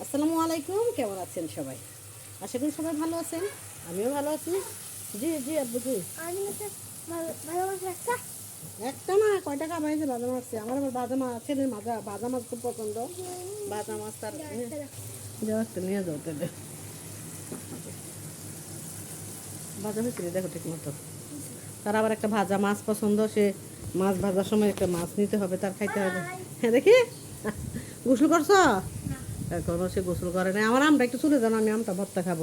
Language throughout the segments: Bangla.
আসসালামু আলাইকুম কেমন আছেন সবাই? আশা করি সবাই ভালো আছেন আমিও ভালো আছি। জি জি আব্বু জি। আমি হচ্ছে ভালো- ভালোবাসা একটা না কয় টাকা পাইছে বাজা মাছ আমার আবার বাজা মাছ ছেলের মাজা বাজা মাছ খুব পছন্দ। বাজা মাছ তার একটা নিয়ে যাও তাহলে ভাজা হয়েছিল দেখো ঠিক মতো। তার আবার একটা ভাজা মাছ পছন্দ সে মাছ ভাজার সময় একটা মাছ নিতে হবে তার খাইতে হবে। হ্যাঁ দেখি। গোসল করছ? এখনও সে গোসল করে না আমার আমটা একটু চলে যান, আমি আমটা ভর্তা খাব।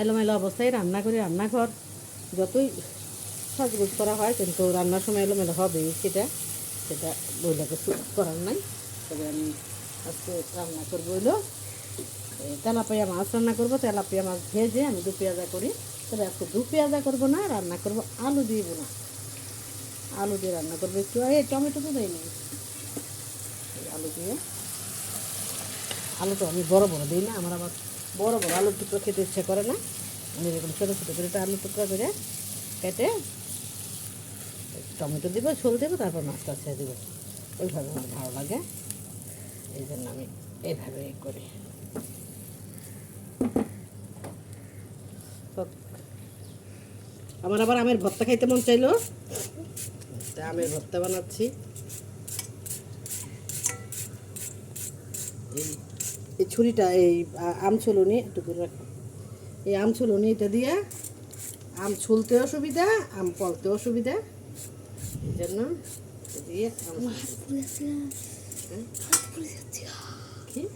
এলোমেলো অবস্থায় রান্না করি, রান্নাঘর। যতই সাজগোজ করা হয়, কিন্তু রান্নার সময় এলোমেলো হবে, সেটা সেটা বইলা কিছু করার নাই। তবে আমি আজকে রান্না করব হইল তেলাপিয়া মাছ রান্না করব। তেলাপিয়া মাছ ভেজে আমি দু পেঁয়াজা করি। তবে আজকে দু পেঁয়াজা করব না, রান্না করব আলু দিয়ে না আলু দিয়ে রান্না করব একটু। এই টমেটো তো দেয়নি। আলু দিয়ে। আলু তো আমি বড় বড় দিই না, আমার আবার বড় বড় আলুর টুকরো খেতে ইচ্ছে করে না। আমি এরকম ছোটো ছোটো করে একটা আলু টুকরো করে কেটে টমেটো দিব, ঝোল দেবো, তারপর মাছটা ছেড়ে দেবো। ওইভাবে আমার ভালো লাগে। এই জন্য আমি এইভাবে করি। আমার আবার আমের ভর্তা খাইতে মন চাইলো। আমের ভর্তা বানাচ্ছি। এই ছুরিটা এই আ- আম ছুলুনি একটু করে রাখো। এই আম ছুলুনি এটা দিয়ে আম ছুলতেও সুবিধা আম পলতেও অসুবিধা। এই জন্য দিয়ে হ্যাঁ?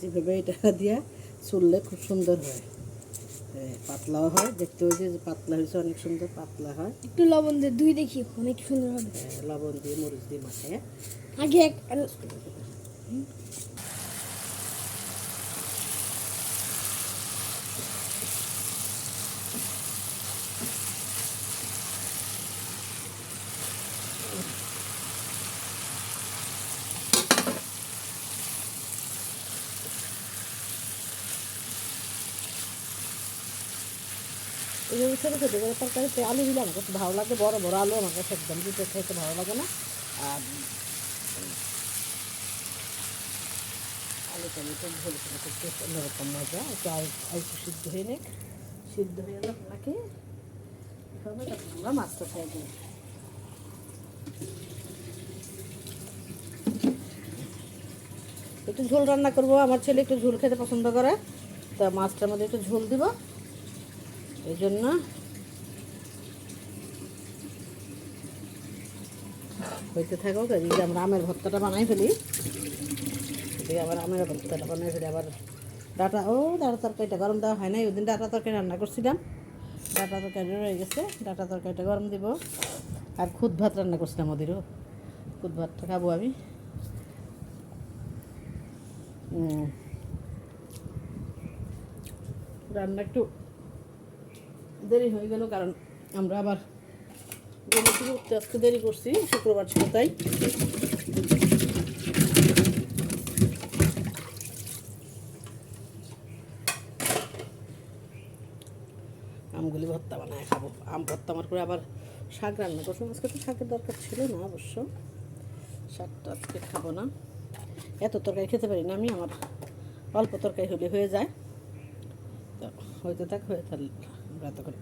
যেভাবে এটা দিয়া চুললে খুব সুন্দর হয়। পাতলাও হয় দেখতে হয়েছে যে পাতলা হয়েছে অনেক সুন্দর পাতলা হয়। একটু লবণ দিয়ে দুই দেখি অনেক সুন্দর হবে। লবণ দিয়ে মরিচ দিয়ে মাখায়। আগে এক এই ছোটো ছোটো করে তরকারিতে আলু দিলে আমার কাছে ভালো লাগে বড় বড় আলু আমার কাছে একদম দিতে খেতে ভালো লাগে না। আর আলু টমেটো ঝোল করে করতে অন্যরকম মজা। একটু একটু সিদ্ধ হয়ে নিক। সিদ্ধ হয়ে গেলে আপনাকে আমরা মাছটা খেয়ে দিই একটু ঝোল রান্না করব, আমার ছেলে একটু ঝোল খেতে পছন্দ করে, তা মাছটার মধ্যে একটু ঝোল দিব। এই জন্য হইতে থাকো এদিকে আমরা আমের ভর্তাটা বানাই ফেলি। এদিকে আবার আমের ভর্তাটা বানাই ফেলি, আবার ডাটা ও, ডাটা তরকারিটা গরম দেওয়া হয় নাই, ওই দিন ডাটা তরকারি রান্না করছিলাম। ডাটা তরকারি রয়ে গেছে, ডাটা তরকারিটা গরম দিব। আর খুদ ভাত রান্না করছিলাম ওদেরও। খুদ ভাতটা খাব আমি। রান্না একটু দেরি হয়ে গেল, কারণ আমরা আবার শুরু আজকে দেরি করছি, শুক্রবার ছিল তাই। আমগুলি ভর্তা বানায় খাব। আম ভর্তা আমার করে আবার শাক রান্না করছ। আজকে তো শাকের দরকার ছিল না অবশ্য। শাকটা আজকে খাব না। এত তরকারি খেতে পারি না আমি, আমার অল্প তরকারি হলে হয়ে যায়। তো হইতে থাক, হয়ে এত করে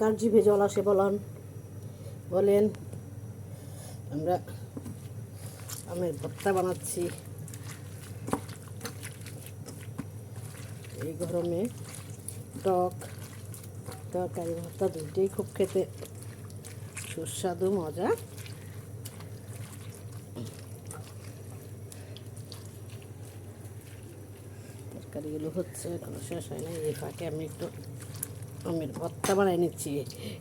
কার জিভে জল আসে বলেন? বলেন, আমরা আমের ভর্তা বানাচ্ছি। এই গরমে টক, তরকারি, ভর্তা দুইটাই খুব খেতে সুস্বাদু, মজা। তরকারিগুলো হচ্ছে, এখনও শেষ হয় না এই ফাঁকে আমি একটু আমের ভর্তা বানাই নিচ্ছি।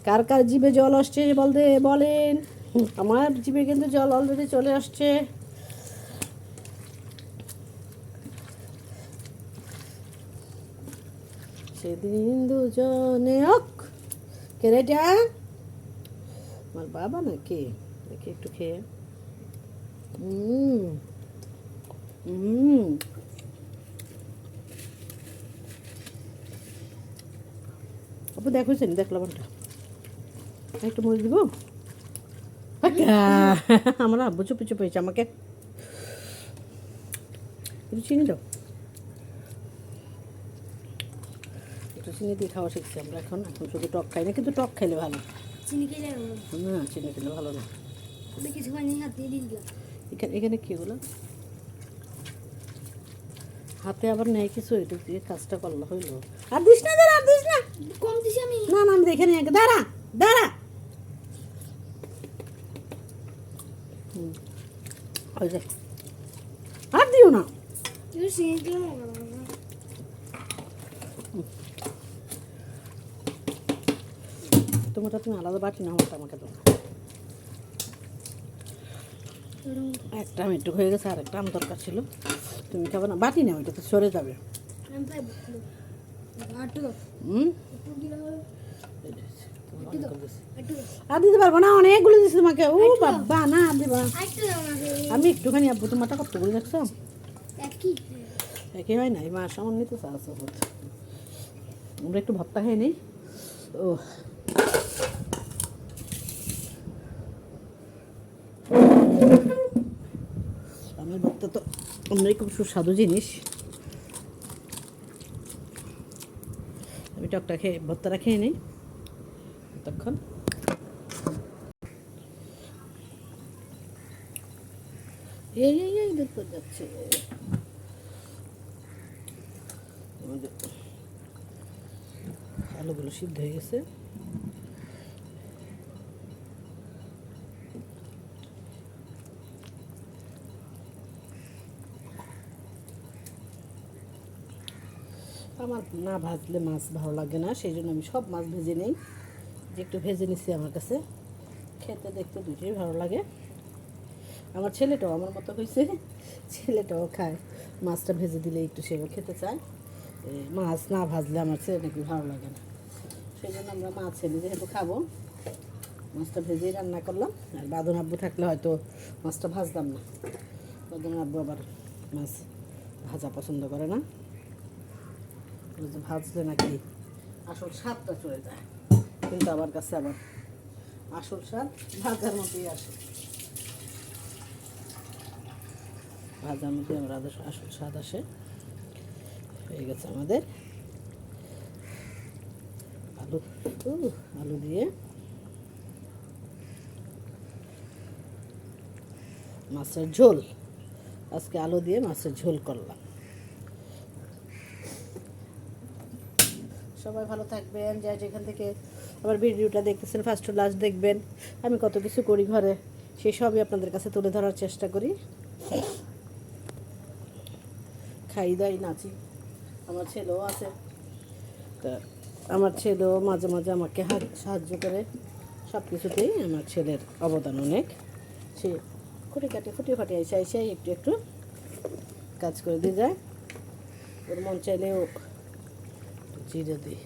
কার কার জিভে জল আসছে বলতে বলেন। আমার জিভে কিন্তু জল অলরেডি চলে আসছে। সেদিন দুজনে অক কে রে আমার বাবা নাকি? দেখি একটু খেয়ে। হুম আব্বু দেখো সেন দেখ লবণটা। একটু মরিচ দিব? আচ্ছা, আমার আব্বু চুপি চুপ হয়েছে আমাকে। একটু চিনি দাও। একটু চিনি দিয়ে খাওয়া শিখছি আমরা এখন এখন শুধু টক খাই না কিন্তু টক খাইলে ভালো। চিনি খেলে না চিনি খেলে ভালো না। এখানে এখানে কি হলো? হাতে আবার নেই কিছু একটু দিয়ে কাজটা করলে হইল। আর দিস না দাঁড়া আর দিস না। কম দিছি আমি। না না আমি দেখে নিই দাঁড়া দাঁড়া। আর দিও না। তোমারটা তুমি আলাদা বাটি না হতো আমাকে তো একটা আমি একটু হয়ে গেছে আর একটা আম দরকার ছিল। তুমি খাবে না? বাটি না ওইটা তো সরে যাবে। আর দিতে পারব না অনেকগুলো দিচ্ছি তোমাকে। ও বাবা না দিবা। না। আমি একটুখানি আব্বু তোমারটা কতগুলো দেখছ? একই। হয় না এই মাস আমার নিতে চাচ্ছ আমরা একটু ভর্তা খাই নিই। ও আমার ভর্তা তো অন্যই খুব সুস্বাদু জিনিস। আমি টকটা খেয়ে, ভর্তাটা খেয়ে নিই। তখন এই এই এই দেখতে যাচ্ছে। আমাদের আলুগুলো সিদ্ধ হয়ে গেছে। আমার না ভাজলে মাছ ভালো লাগে না সেই জন্য আমি সব মাছ ভেজে নিই। যে একটু ভেজে নিচ্ছি আমার কাছে। খেতে দেখতে দুটোই ভালো লাগে। আমার ছেলেটাও আমার মতো হয়েছে ছেলেটাও খায়। মাছটা ভেজে দিলে একটু সেও খেতে চায়। মাছ না ভাজলে আমার ছেলে নাকি ভালো লাগে না। সেই জন্য আমরা মাছ ছেলে যেহেতু খাব, মাছটা ভেজেই রান্না করলাম। আর বাদন আব্বু থাকলে হয়তো মাছটা ভাজতাম না। বাদন আব্বু আবার মাছ ভাজা পছন্দ করে না। যে ভাজলে নাকি আসল স্বাদটা চলে যায়। কিন্তু আমার কাছে আবার আসল স্বাদ ভাজার মধ্যেই আসে। ভাজার মধ্যে আমার আসল স্বাদ আসে। হয়ে গেছে আমাদের আলু। আলু দিয়ে মাছের ঝোল। আজকে আলু দিয়ে মাছের ঝোল করলাম। সবাই ভালো থাকবেন, যা যেখান থেকে আমার ভিডিওটা দেখতেছেন ফার্স্ট টু লাস্ট দেখবেন। আমি কত কিছু করি ঘরে সেই সবই আপনাদের কাছে তুলে ধরার চেষ্টা করি। খাই দাই নাচি। আমার ছেলেও আছে। তা আমার ছেলেও মাঝে মাঝে আমাকে সাহায্য করে। সব কিছুতেই আমার ছেলের অবদান অনেক। সে খুঁটি কাটি, খুঁটি ফাটি আইসে আইসে একটু একটু কাজ করে দিয়ে যায়। ওর মন চাইলেও জিরে দিই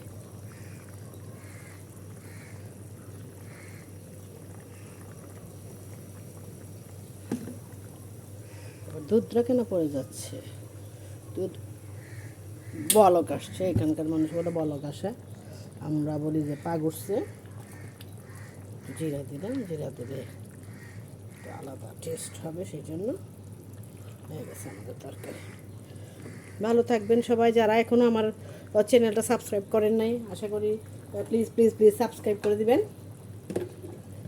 দুধটা কেন পড়ে যাচ্ছে? দুধ বলক আসছে, এখানকার মানুষ বলে বলক আসে। আমরা বলি যে পা ঘুরছে জিরা দিলাম, জিরা দিলে আলাদা টেস্ট হবে, সেই জন্য হয়ে গেছে আমাদের তরকারি। ভালো থাকবেন সবাই, যারা এখনও আমার চ্যানেলটা সাবস্ক্রাইব করেন নাই, আশা করি প্লিজ প্লিজ প্লিজ সাবস্ক্রাইব করে দিবেন।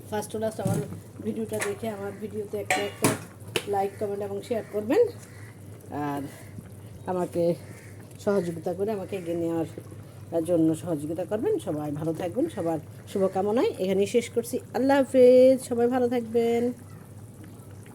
ফার্স্ট টু লাস্ট আমার ভিডিওটা দেখে, আমার ভিডিওতে একটা একটা লাইক কমেন্ট এবং শেয়ার করবেন। আর আমাকে সহযোগিতা করে, আমাকে এগিয়ে নেওয়ার জন্য সহযোগিতা করবেন। সবাই ভালো থাকবেন, সবার শুভকামনায়। এখানেই শেষ করছি। আল্লাহ হাফেজ, সবাই ভালো থাকবেন।